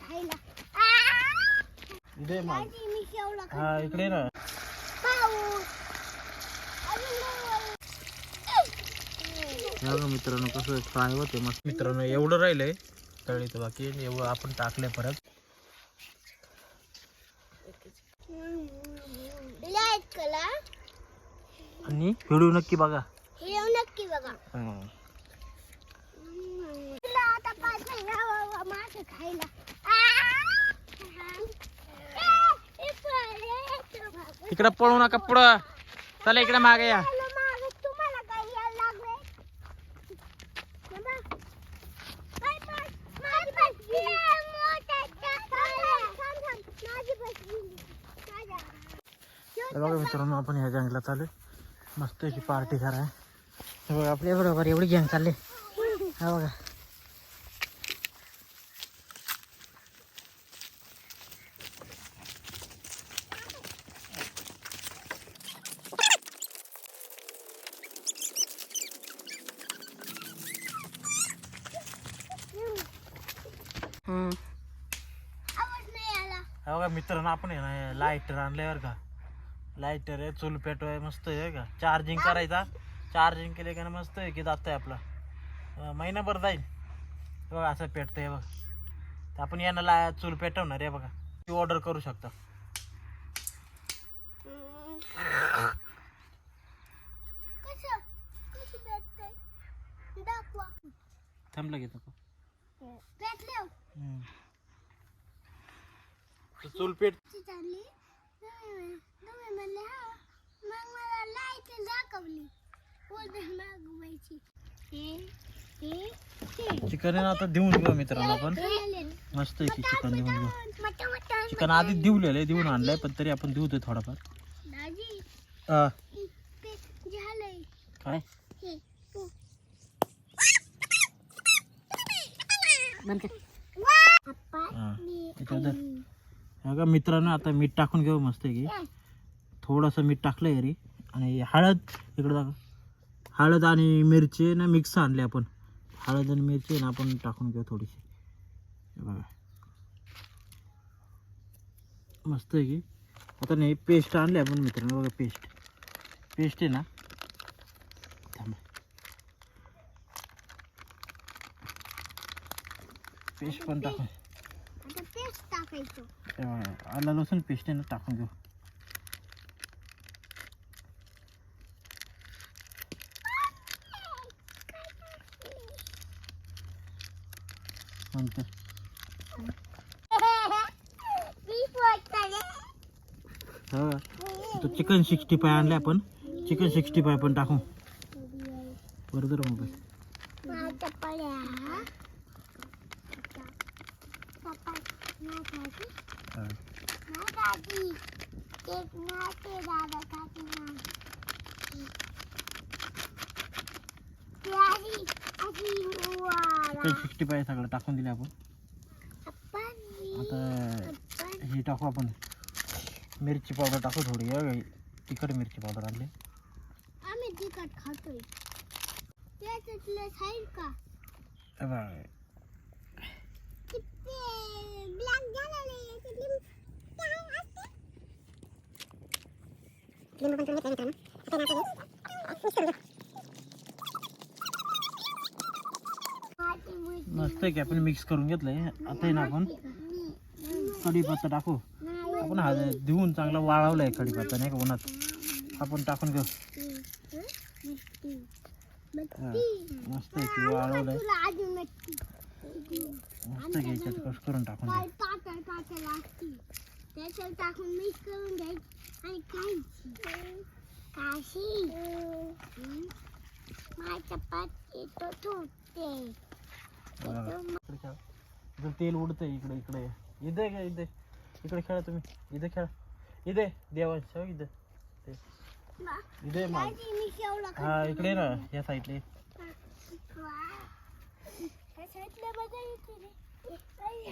खायला. इथे माग. दाजी मी शेवला हा इकडे ना पाऊस. अजून या बघा मित्रांनो कसं फ्राय होते मस्त. मित्रांनो एवढं राहिलंय तळी तर बाकी एवढं आपण टाकलंय परत. कला आणि व्हिडिओ नक्की बघा. हे येऊ नक्की बघा. तुला आता पाच महिना मासे खायला. इकडं पळू नका पुढं. चला इकडे मागे या. बघा मित्रांनो आपण ह्या गँगला चालू मस्त अशी पार्टी करा हे बघा आपल्या बरोबर एवढी गँग चालली. हा बघा आवाज नाही आला हा बघा मित्रांनो आपण आहे ना लाईटर आणले बरं का. लाईटर आहे चूल पेटवाय मस्त आहे का. चार्जिंग करायचा. चार्जिंग केले का ना मस्त आहे की जात आहे आपला महिनाभर जाईल. बघा असं पेटतंय बघ. तर आपण यांना ला चूल पेटवणार आहे बघा. ती ऑर्डर करू शकता. थांबलं घेतो चूल पेट ती चालली. तुम्ही तुम्ही म्हणले हा. मग मला लाइट दाखवली. बोलते मागवायची चिकन आहे ना आता देऊन घेऊ मित्रांनो आपण. मस्त आहे की चिकन देऊन घेऊ. चिकन आधी दिवलेलं आहे देऊन आणलंय पण तरी आपण देऊ ते थोडंफार. दाजी. अं, ते झालंय. काय? हे हा. मी धर. का बघा मित्रांनो आता मीठ टाकून घेऊ मस्त आहे की? थोडंसं मीठ टाकलं रे आणि हळद इकडं दाखव हळद आणि मिरची ना मिक्स आणले आपण. हळद आणि मिरची ना आपण टाकून घेऊ थोडीशी. बघा. मस्त आहे की? आता नाही पेस्ट आणली आपण मित्रांनो बघा पेस्ट. पेस्ट आहे ना. पेस्ट पण टाकून. पेस्ट टाकायचं. आला लसूण पेस्ट आहे ना टाकून घेऊ. नंतर हा चिकन सिक्स्टी फाय आणले आपण. चिकन सिक्स्टी फाय पण टाकू. बरोबर मोबाईल सिक्स्टी फाय सगळं टाकून दिले आपण. आता हे टाकू आपण. मिरची पावडर टाकू थोडी तिखट मिरची पावडर आणली. आम्ही तिखट खातोय. त्याच्यातलं खाईल का हे बघा, किती ब्लॅक झालेलं आहे याच्यातली काय असते लिंबू पण तुम्ही घेतला मित्रांनो आता मस्त आहे की आपण मिक्स करून घेतलंय. आता ना आपण कढीपत्ता टाकू. आपण हा देऊन चांगला वाळवलाय कढीपत्ता नाही का उन्हात. आपण टाकून घेऊ. मस्त आहे की वाळवलंय. मस्त घ्यायच्यात करून टाकून त्याच्यात टाकून मिक्स करून घ्यायची. आणि खायची. काशी माझ्या पात येतो तुटते. इकडे. इकडे तेल उडतंय इकडे इकडे. इथे घ्या इथे? इकडे खेळा तुम्ही. इथे खेळा. इथे देवांश इथे. इथे हा इकडे ना या साईडले साईडला बघा जागेवर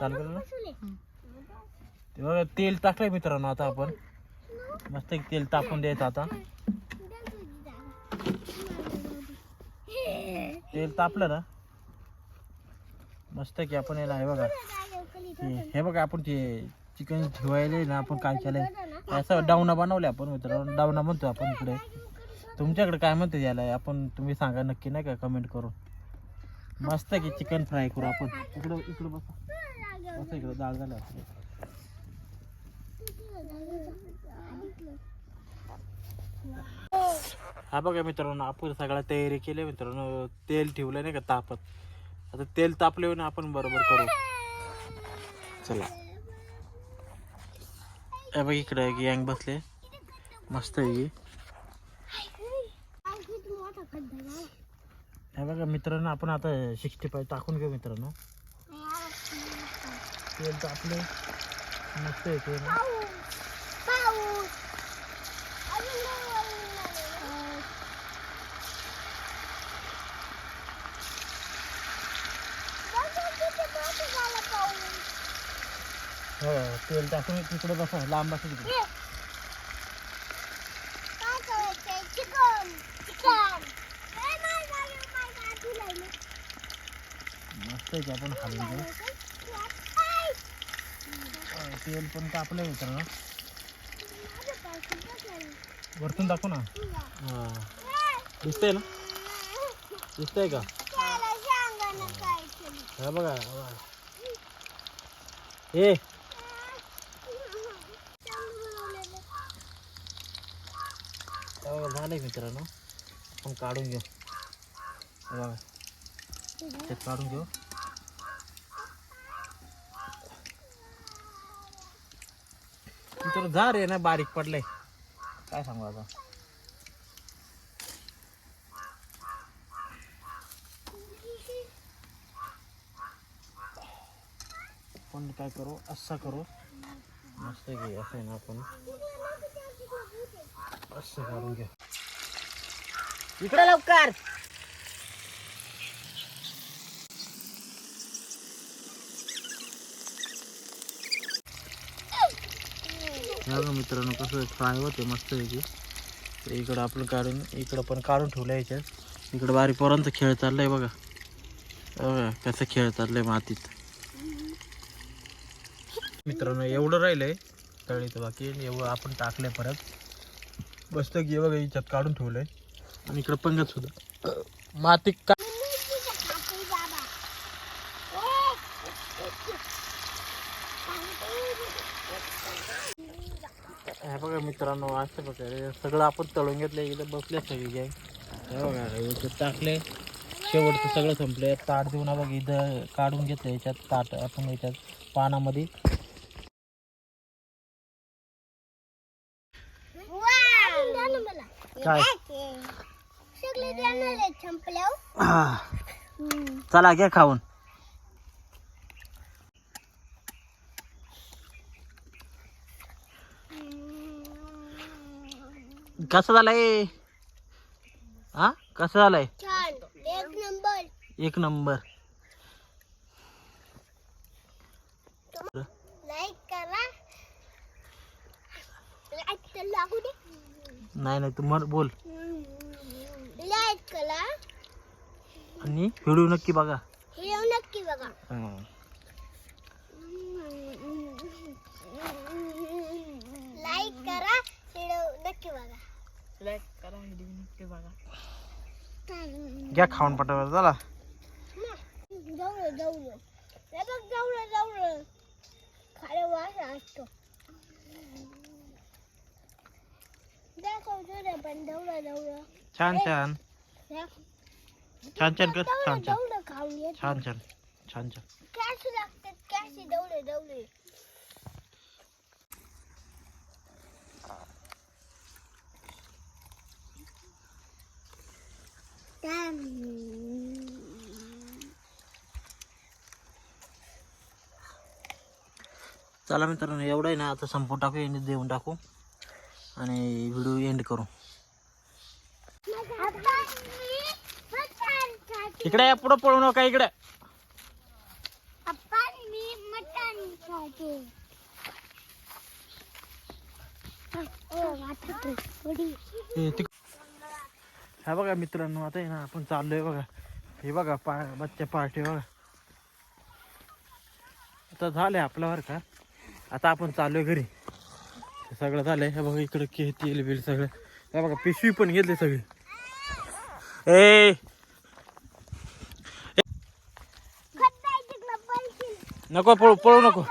चालू ते बघा तेल टाकलंय मित्रांनो आता आपण. मस्त तेल टाकून द्यायचं आता. तेल तापलं ना? मस्त की आपण याला हे बघा. हे- हे बघा आपण ते चिकन ठेवायला ना आपण काय केलंय? असं डावना बनवले आपण मित्रांनो. डावना म्हणतो आपण इकडे. तुमच्याकडे काय म्हणते याला? आपण तुम्ही सांगा नक्की नाही का? कमेंट करून. मस्त की चिकन फ्राय करू आपण. इकडं इकडं बसा. बस इकडं डाळ झालं हा बघा मित्रांनो आपण सगळ्या तयारी केली मित्रांनो. तेल ठेवलं नाही का तापत. आता तेल तापले ना आपण बरोबर करू. चला. हे बघ इकडे गँग बसले. मस्त आहे. हे बघा मित्रांनो आपण आता सिक्स्टी फाय टाकून घेऊ मित्रांनो. तेल तापले मस्त आहे ना. हो तेल टाकून तिकडे बसा लांब बसा तिकडे. मस्त आहे आपण खाली घेऊ तेल पण तापलं मित्रांनो. वरतून दाखव ना. हा. दिसतंय ना? दिसतंय का? हा बघा ए हे हो, झालंय मित्रांनो. आपण काढून घेऊ. बघा ते काढून घेऊ तर जा रे ना बारीक पडले काय सांगू आता आपण काय करू असा करू मस्त घे असं आहे ना आपण असं काढून घेऊ इकडे लवकर हा बघा मित्रांनो कसं फ्राय होते मस्त याची तर इकडं आपण काढून इकडं पण काढून ठेवलं याच्यात इकडं बारीक पोरांचा खेळ चाललाय बघा. बघा कसं खेळ चाललंय मातीत. मित्रांनो एवढं राहिलंय तळीचं बाकी. एवढं आपण टाकलंय परत. बसतं की बघा याच्यात काढून ठेवलंय. आणि इकडं पंगत सुद्धा. माती का हे बघा मित्रांनो असं बघा सगळं आपण तळून घेतलं इकडे बसले सगळी हे बघा टाकले. शेवटचं सगळं संपले ताट देऊन बघा इथं काढून घेतलं याच्यात ताट आपण याच्यात पानामध्ये. काय? हा. चला घ्या खाऊन. कसं झालंय? हा? कसं झालंय? छान. एक नंबर. एक नंबर. लाईक करा. लाईक तर लागू दे. नाही नाही तू म्हण बोल. लाईक करा. आणि व्हिडिओ नक्की बघा. हे नक्की बघा. हा. लाईक करा. व्हिडिओ नक्की बघा. घ्या खाऊन पटावर चला जवळ जवळ हे बघ जवळ जवळ खाली वास असतो दाखवतो रे पण जवळ जवळ छान छान छान छान कर छान छान जवळ खाऊन येत छान छान छान छान कॅश लागतात कॅश जवळ जवळ चला मित्रांनो एवढं आहे ना आता संपवून टाकू एंड देऊन टाकू. आणि व्हिडिओ एंड करू. इकडे या, पुढं पळू नका इकडे. मटण हे बघा मित्रांनो आता आहे ना आपण चाललोय बघा. हे बघा पा बच्चा पार्टी बघा. तर झालंय आपलं बरं का? आता आपण चालू आहे घरी सगळं झालंय. हे बघा इकडं के तेल बिल सगळं. हे बघा पिशवी पण घेतली सगळी. ए! नको पळू पळू नको.